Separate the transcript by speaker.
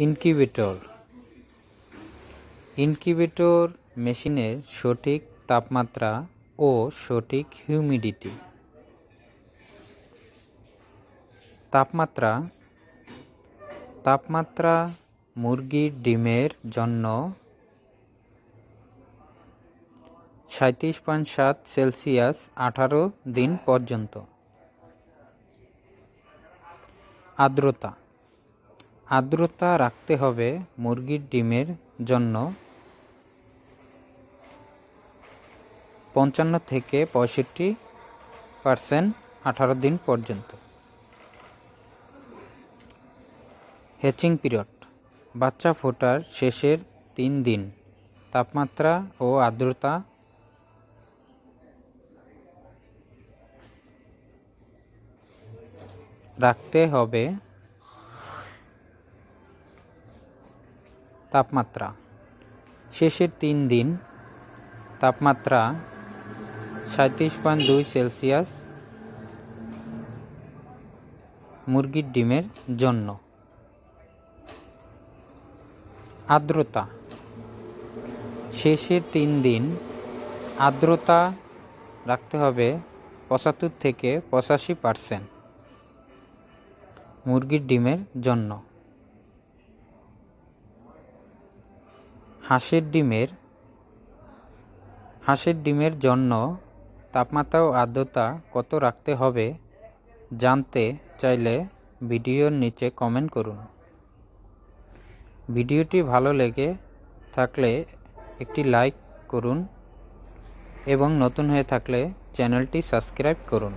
Speaker 1: Incubator. Incubator মেশিনের সঠিক তাপমাত্রা ও সঠিক হিউমিডিটি। তাপমাত্রা। তাপমাত্রা মুরগির ডিমের জন্য সাঁত্রিশ পয়েন্ট সাত সেলসিয়াস আঠারো দিন পর্যন্ত। আর্দ্রতা। আর্দ্রতা রাখতে হবে মুরগির ডিমের জন্য পঞ্চান্ন থেকে পঁয়ষট্টি পার্সেন্ট আঠারো দিন পর্যন্ত। হ্যাচিং পিরিয়ড, বাচ্চা ফোটার শেষের তিন দিন, তাপমাত্রা ও আর্দ্রতা। রাখতে হবে তাপমাত্রা। শেষের তিন দিন তাপমাত্রা সাঁত্রিশ পয়েন্ট দুই সেলসিয়াস মুরগির ডিমের জন্য। আর্দ্রতা। শেষের তিন দিন আর্দ্রতা রাখতে হবে পঁচাত্তর থেকে পঁচাশি পার্সেন্ট মুরগির ডিমের জন্য। হাঁসের ডিমের হাঁসের ডিমের জন্য তাপমাত্রা ও আর্দ্রতা কত রাখতে হবে জানতে চাইলে ভিডিওর নিচে কমেন্ট করুন। ভিডিওটি ভালো লেগে থাকলে একটি লাইক করুন এবং নতুন হয়ে থাকলে চ্যানেলটি সাবস্ক্রাইব করুন।